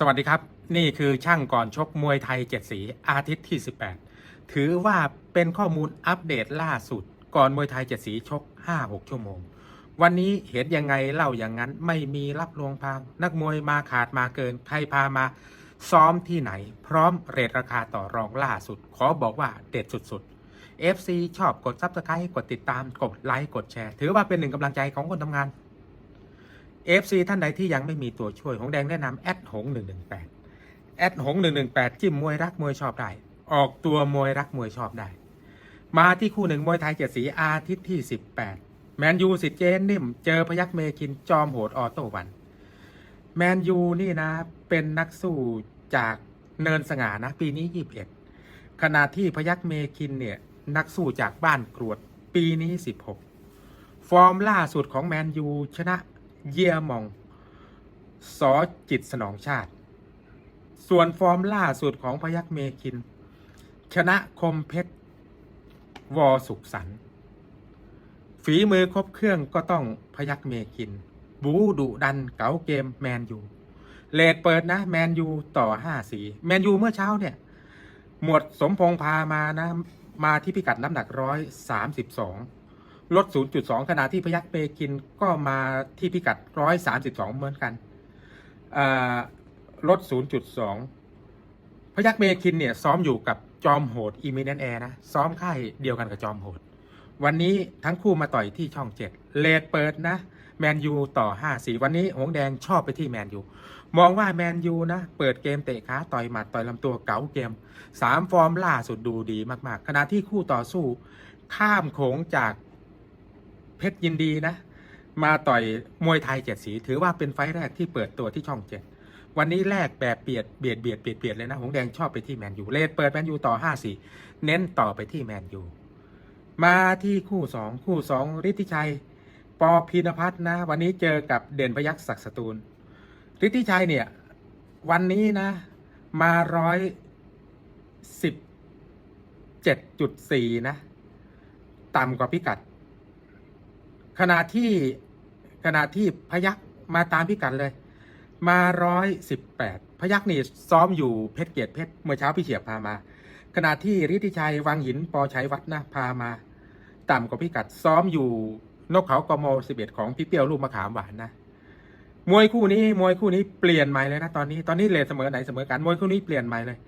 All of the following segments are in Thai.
สวัสดีครับ นี่คือช่างก่อนชกมวยไทยเจ็ดสีอาทิตย์ที่ 18 ถือว่าเป็นข้อมูลอัปเดตล่าสุด ก่อนมวยไทยเจ็ดสีชก 5-6 ชั่วโมง วันนี้เห็นยังไงเล่าอย่างนั้นไม่มีรับลวงพาง นักมวยมาขาดมาเกิน ใครพามา ซ้อมที่ไหน พร้อมเรทราคาต่อรองล่าสุด ขอบอกว่าเด็ดสุดๆ FC ชอบกดซับสไครต์กดติดตามกดไลค์กดแชร์ ถือว่าเป็นหนึ่งกำลังใจของคนทำงาน FC ท่านใดที่ยังไม่มีตัวช่วยของแดงแนะนำแอดหง118แอดหง118จิ้มมวยรักมวยชอบได้ ออกตัวมวยรักมวยชอบได้ มาที่คู่หนึ่งมวยไทยเจ็ดสีอาทิตย์ที่18แปดแมนยูสิทธิ์เจนนิ่ม เจอพยักเมคินจอมโหดออโต้วัน แมนยูนี่นะ เป็นนักสู้จากเนินสง่านะ ปีนี้21ขณะที่พยักเมคินเนี่ย นักสู้จากบ้านกรวด ปีนี้16ฟอร์มล่าสุดของแมนยูชนะ เยียมองสอจิตสนองชาติ ส่วนฟอร์มล่าสุดของพยักเมคิน ชนะคมเพชร วอสุขสันฝีมือครบเครื่องก็ต้องพยักเมคิน บูดุดันเก๋าเกมแมนยูเลดเปิดนะ แมนยูต่อห้าสี แมนยูเมื่อเช้าเนี่ย หมวดสมพงษ์พามานะ มาที่พิกัดน้ำหนักร้อยสามสิบสอง ลด 0.2 ขณะที่พยักเมคินก็มาที่พิกัด 132 เหมือนกันลด 0.2 พยักเมคินเนี่ยซ้อมอยู่กับจอมโหดอีมิเนนแอร์นะ ซ้อมค่ายเดียวกันกับจอมโหด วันนี้ทั้งคู่มาต่อยที่ช่องเจ็ดเลดเปิดนะ แมนยูต่อ5สีวันนี้หงแดงชอบไปที่แมนยู มองว่าแมนยูนะ เปิดเกมเตะขาต่อยหมัดต่อยลำตัวเก๋าเกม 3 ฟอร์มล่าสุดดูดีมาก ๆ ขณะที่คู่ต่อสู้ ข้ามโขงจาก เพชรยินดีนะ มาต่อยมวยไทยเจ็ดสี ถือว่าเป็นไฟแรกที่เปิดตัวที่ช่องเจ็ดวันนี้แลกแบบเบียดเบียดเบียดเบียดเบียดเลยนะหงแดงชอบไปที่แมนยูเลดเปิดแมนยูต่อห้าสี่เน้นต่อไปที่แมนยูมาที่คู่สองคู่สองฤทธิชัย ปอพีนพัฒน์นะวันนี้เจอกับเด่นพยักษ์ศักดิ์สตูลฤทธิชัยเนี่ย วันนี้นะ มาร้อยสิบเจ็ดจุดสี่นะ ต่ำกว่าพิกัด ขณะที่ขณะที่พยักมาตามพิกัดเลย มาร้อยสิบแปดพยักนี่ซ้อมอยู่เพชรเกียรติเพชรเมื่อเช้าพี่เฉียบพามา ขณะที่ฤทธิชัยวังหินปอชัยวัฒน์นะพามา ต่ำกว่าพิกัดซ้อมอยู่นกเขากมสิบเอ็ดของพี่เปียวลูกมะขามหวานนะมวยคู่นี้มวยคู่นี้เปลี่ยนใหม่เลยนะตอนนี้ตอนนี้เลทเสมอไหนเสมอกันมวยคู่นี้เปลี่ยนใหม่เลย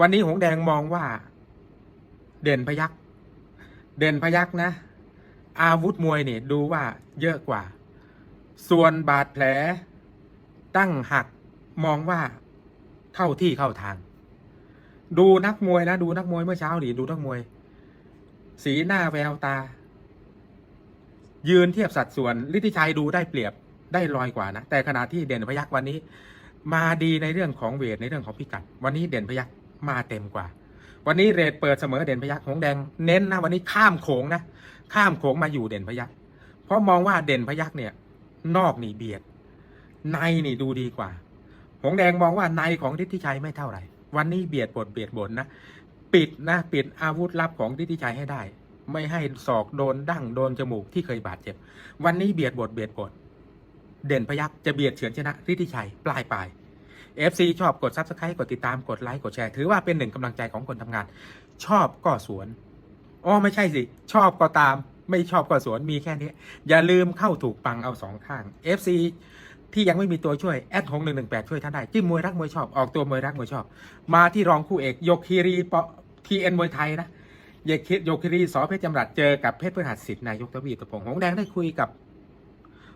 วันนี้หงแดงมองว่า เด่นพยัก เด่นพยักนะ อาวุธมวยเนี่ยดูว่าเยอะกว่า ส่วนบาดแผล ตั้งหักมองว่าเข้าที่เข้าทาง ดูนักมวยนะดูนักมวยเมื่อเช้าดิดูนักมวย สีหน้าแววตา ยืนเทียบสัดส่วนฤทธิชัยดูได้เปรียบได้ลอยกว่านะแต่ขณะที่เด่นพยักวันนี้ มาดีในเรื่องของเวทในเรื่องของพิกัด วันนี้เด่นพยักมาเต็มกว่า วันนี้เรทเปิดเสมอเด่นพยักหงแดงเน้นนะวันนี้ข้ามโขงนะ ข้ามโขงมาอยู่เด่นพยักเพราะมองว่าเด่นพยักเนี่ย นอกนี่เบียด ในนี่ดูดีกว่า หงแดงมองว่าในของทิติชัยไม่เท่าไหร่ วันนี้เบียดบทเบียดบนนะ ปิดนะปิดอาวุธลับของทิติชัยให้ได้ ไม่ให้ศอกโดนดั้งโดนจมูกที่เคยบาดเจ็บ วันนี้เบียดบทเบียดบทเด่นพยักจะเบียดเฉือนชนะทิติชัยปลายปลาย FC ชอบกดซับสไครต์กดติดตามกดไลค์กดแชร์ ถือว่าเป็นหนึ่งกำลังใจของคนทำงาน ชอบก็สวน อ๋อไม่ใช่สิ ชอบก็ตาม ไม่ชอบก็สวนมีแค่นี้ อย่าลืมเข้าถูกปังเอาสองข้าง FC ที่ยังไม่มีตัวช่วยแอดหงหนึ่งหนึ่งแปดช่วยท่านได้ จิ้มมวยรักมวยชอบออกตัวมวยรักมวยชอบ มาที่รองคู่เอกยกคีรีปทีเอ็นมวยไทยนะเยกคิดยกคีรีสอเพชรจำรัดเจอกับเพชรพฤหัสสิทธิ์นายกทวีตะพงหงแดงได้คุยกับ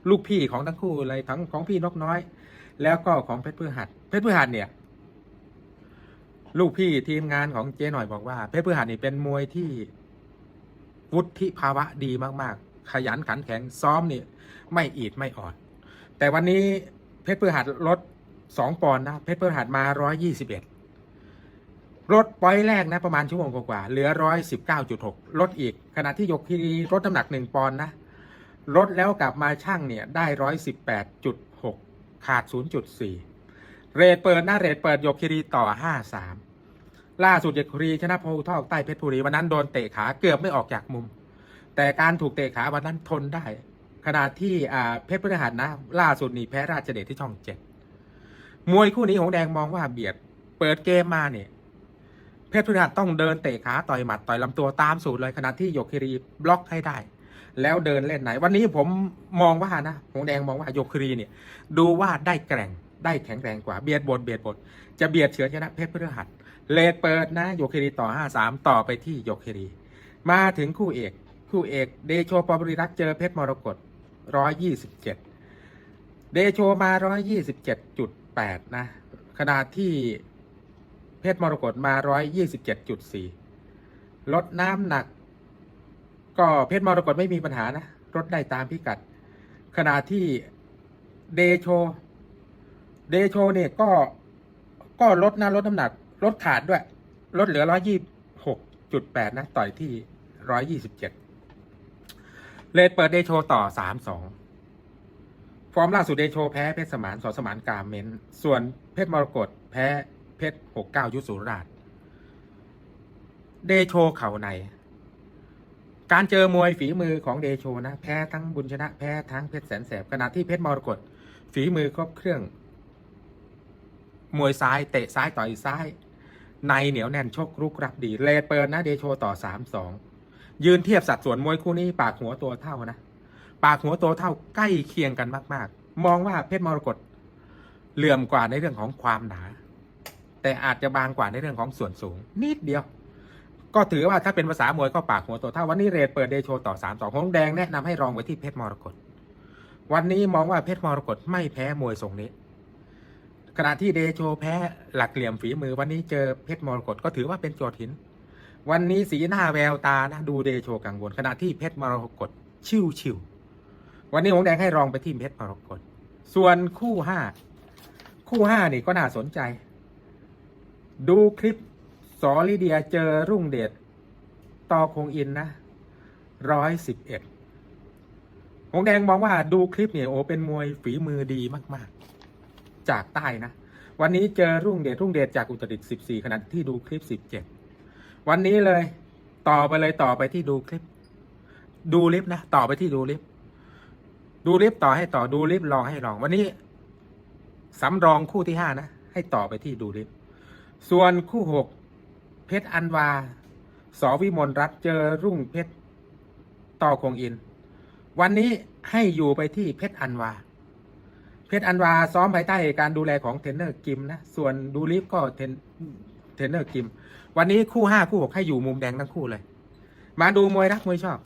ลูกพี่ของทั้งคู่เลยทั้งของพี่นกน้อย แล้วก็ของเพชรพฤหัสเพชรพฤหัสเนี่ย ลูกพี่ทีมงานของเจ๊หน่อยบอกว่า เพชรพฤหัสนี่เป็นมวยที่ วุฒิภาวะดีมาก ๆ ขยันขันแข็งซ้อมนี่ไม่อีดไม่อ่อน แต่วันนี้เพชรพฤหัสลดสองปอนด์นะเพชรพฤหัสมาร้อยยี่สิบเอ็ดลดปอยแรกนะประมาณชั่วโมงกว่าๆเหลือร้อยสิบเก้าจุดหกลดอีก ขณะที่ยกคีรีลดน้ำหนักหนึ่งปอนด์นะลดแล้วกลับมาช่างเนี่ยได้ร้อยสิบแปดจุดหกขาดศูนย์จุดสี่เรทเปิดหน้าเรทเปิดยกคีรีต่อห้าสาม ล่าสุดยกครีชนะโพธิ์ทอกใต้เพชรบุรีวันนั้นโดนเตะขาเกือบไม่ออกจากมุม แต่การถูกเตะขาวันนั้นทนได้ขณะที่เพชรพฤหัสนะ ล่าสุดนี่แพ้ราชเดชที่ช่องเจ็ดมวยคู่นี้หงแดงมองว่าเบียด เปิดเกมมาเนี่ยเพชรพฤหัสต้องเดินเตะขาต่อยหมัดต่อยลำตัวตามสูตรเลยขณะที่โยคิรีบล็อกให้ได้ แล้วเดินเล่นไหน วันนี้ผมมองว่านะหงแดงมองว่าโยคิรีเนี่ยดูว่าได้แกร่งได้แข็งแรงกว่าเบียดบทเบียดบทจะเบียดเฉือนชนะเพชรพฤหัส เลดเปิดนะโยคิรีต่อ 5-3 ต่อไปที่โยคิรี มาถึงคู่เอก คู่เอกเดโชปอบริรักษ์เจอเพชรมรกต127 เดโชมา 127.8 นะ ขณะที่เพชรมรกตมา 127.4 ลดน้ำหนัก ก็เพชรมรกตไม่มีปัญหานะลดได้ตามพิกัด ขณะที่เดโช เดโชเนี่ยก็ก็ลดนะลดน้ำหนัก ลดขาดด้วย ลดเหลือ126.8นะ ต่อยที่127เลดเปิดเดโชต่อ3-2ฟอร์มล่าสุดเดโชแพ้เพชรสมานสอสมานกาเมน ส่วนเพชรมรกตแพ้เพชร69ยุทธสุราช เดโชเข่าใน การเจอมวยฝีมือของเดโชนะ แพ้ทั้งบุญชนะแพ้ทั้งเพชรแสนแสบขณะที่เพชรมรกตฝีมือครบเครื่อง มวยซ้ายเตะซ้ายต่อยซ้าย ในเหนียวแน่นชกรุกรับดี เลดเปิดนะเดโชต่อ3-2ยืนเทียบสัดส่วนมวยคู่นี้ปากหัวตัวเท่านะ ปากหัวตัวเท่าใกล้เคียงกันมาก ๆ มองว่าเพชรมรกตเหลื่อมกว่าในเรื่องของความหนา แต่อาจจะบางกว่าในเรื่องของส่วนสูง นิดเดียว ก็ถือว่าถ้าเป็นภาษามวยก็ปากหัวตัวเท่าวันนี้เรทเปิดเดโชต่อ3 2ของแดงแนะนำให้รองไว้ที่เพชรมรกตวันนี้มองว่าเพชรมรกตไม่แพ้มวยทรงนี้ ขณะที่เดโชแพ้หลักเหลี่ยมฝีมือวันนี้เจอเพชรมรกตก็ถือว่าเป็นโจทย์หิน วันนี้สีหน้าแววตานะดูเดโชกังวลขณะที่เพชรมรกตชิวชิววันนี้หงแดงให้รองไปที่เพชรมรกตส่วนคู่ห้าคู่ห้านี่ก็น่าสนใจ ดูคลิปสอลิเดียเจอรุ่งเดชต่อคงอินนะร้อยสิบเอ็ดหงแดงมองว่าดูคลิปเนี่ยโอเป็นมวยฝีมือดีมาก ๆ จากใต้นะ วันนี้เจอรุ่งเดชรุ่งเดชจากอุตรดิตถ์สิบสี่ขณะที่ดูคลิปสิบเจ็ดวันนี้เลยต่อไปเลยต่อไปที่ดูคลิป ดูลิฟต์นะต่อไปที่ดูลิฟต์ดูลิฟต์ต่อให้ต่อดูลิฟต์ลองให้ลอง วันนี้สำรองคู่ที่ห้านะ ให้ต่อไปที่ดูลิฟต์ส่วนคู่หกเพชรอันวาสวิมลรัตน์เจอรุ่งเพชรต่อคงอิน วันนี้ให้อยู่ไปที่เพชรอันวา เพชรอันวาซ้อมภายใต้การดูแลของเทรนเนอร์กิมนะส่วนดูลิฟก็เทรนเทรนเนอร์กิม วันนี้คู่ห้าคู่หกให้อยู่มุมแดงทั้งคู่เลย มาดูมวยรักมวยชอบ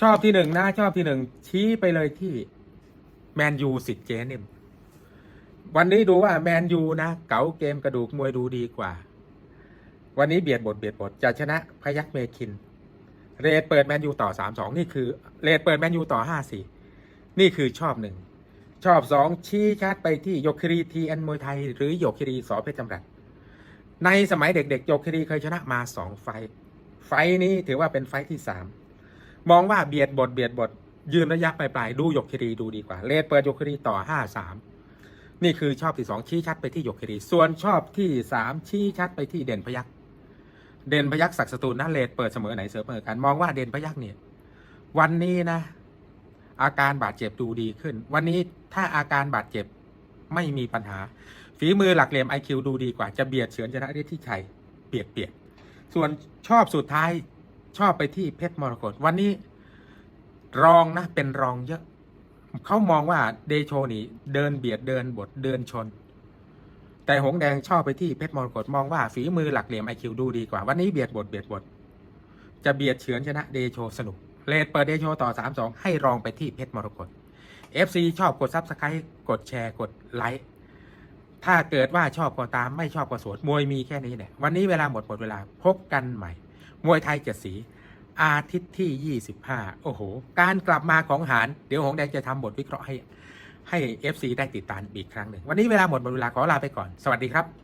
ชอบที่หนึ่งนะชอบที่หนึ่งชี้ไปเลยที่แมนยูสิทธิ์เจนิมวันนี้ดูว่าแมนยูนะเก๋าเกมกระดูกมวยดูดีกว่า วันนี้เบียดบทเบียดบทจะชนะพยัคฆ์เมคิน เรดเปิดแมนยูต่อสามสองนี่คือ เรดเปิดแมนยูต่อห้าสี่นี่คือชอบหนึ่ง ชอบสองชี้ชัดไปที่โยคิรีทีแอนมวยไทย หรือโยคิรีสอเพชรจำรัดในสมัยเด็กๆโยคิรีเคยชนะมาสองไฟ ไฟนี้ถือว่าเป็นไฟท์ที่สามมองว่าเบียดบทเบียดบท ยืนระยะปลายๆดูโยคิรีดูดีกว่า เลดเปิดโยคิรีต่อห้าสามนี่คือชอบที่สองชี้ชัดไปที่โยคิรีส่วนชอบที่สามชี้ชัดไปที่เด่นพยักเด่นพยักศักดิ์สตูลนะเลดเปิดเสมอไหนเสมอกันมองว่าเด่นพยักเนี่ยวันนี้นะ อาการบาดเจ็บดูดีขึ้น วันนี้ถ้าอาการบาดเจ็บไม่มีปัญหา ฝีมือหลักเหลี่ยมไอคิวดูดีกว่าจะเบียดเฉือนชนะฤทธิชัยเปียกเปียกส่วนชอบสุดท้ายชอบไปที่เพชรมรกตวันนี้รองนะเป็นรองเยอะ เขามองว่าเดโชนี่เดินเบียดเดินบทเดินชน แต่หงแดงชอบไปที่เพชรมรกตมองว่าฝีมือหลักเหลี่ยมไอคิวดูดีกว่า วันนี้เบียดบทเบียดบทจะเบียดเฉือนชนะเดโชสนุก เลดเปิดเดโชต่อ 3-2 ให้รองไปที่เพชรมรกต FC ชอบกดซับสไครต์กดแชร์กดไลค์ถ้าเกิดว่าชอบก็ตามไม่ชอบก็สวนมวยมีแค่นี้เนี่ยวันนี้เวลาหมดหมดเวลาพบกันใหม่ มวยไทยเจ็ดสี อาทิตย์ที่ 25 โอ้โห การกลับมาของหารเดี๋ยวหงแดงจะทำบทวิเคราะห์ให้ให้ FC ได้ติดตามอีกครั้งหนึ่ง วันนี้เวลาหมดหมดเวลาขอลาไปก่อน สวัสดีครับ